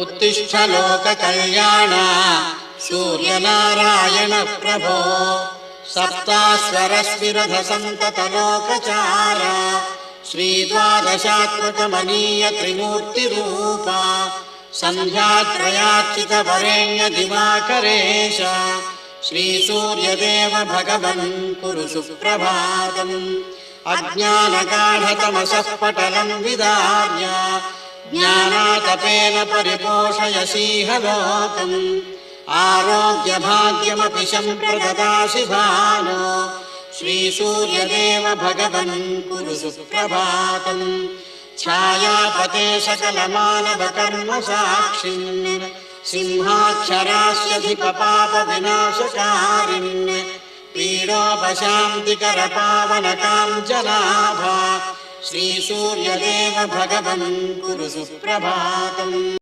उत्तिष्ठ लोककल्याण सूर्यनारायण प्रभो सप्तास्वरस्विरधसन्ततलोकचार श्रीद्वादशात्मकमनीय त्रिमूर्तिरूपा सन्ध्यात्रयार्चितवरेण्य दिवाकरेश श्रीसूर्यदेव भगवन् कुरु सुप्रभातम् अज्ञानगाढतमसः पटलम् विदार्य ज्ञानातपेन परिपोषयसीह लोकम् आरोग्यभाग्यमपि सम्प्रददासि भानो श्रीसूर्यदेव भगवन् कुरु सुप्रभातम्। छायापते सकलमानवकर्म साक्षिन् सिंहाक्षरास्यधिपपापविनाशकारिन् पीडोपशान्तिकरपावनकाम् जनाभा श्रीसूर्यदेव भगवन् कुरु सुप्रभातम्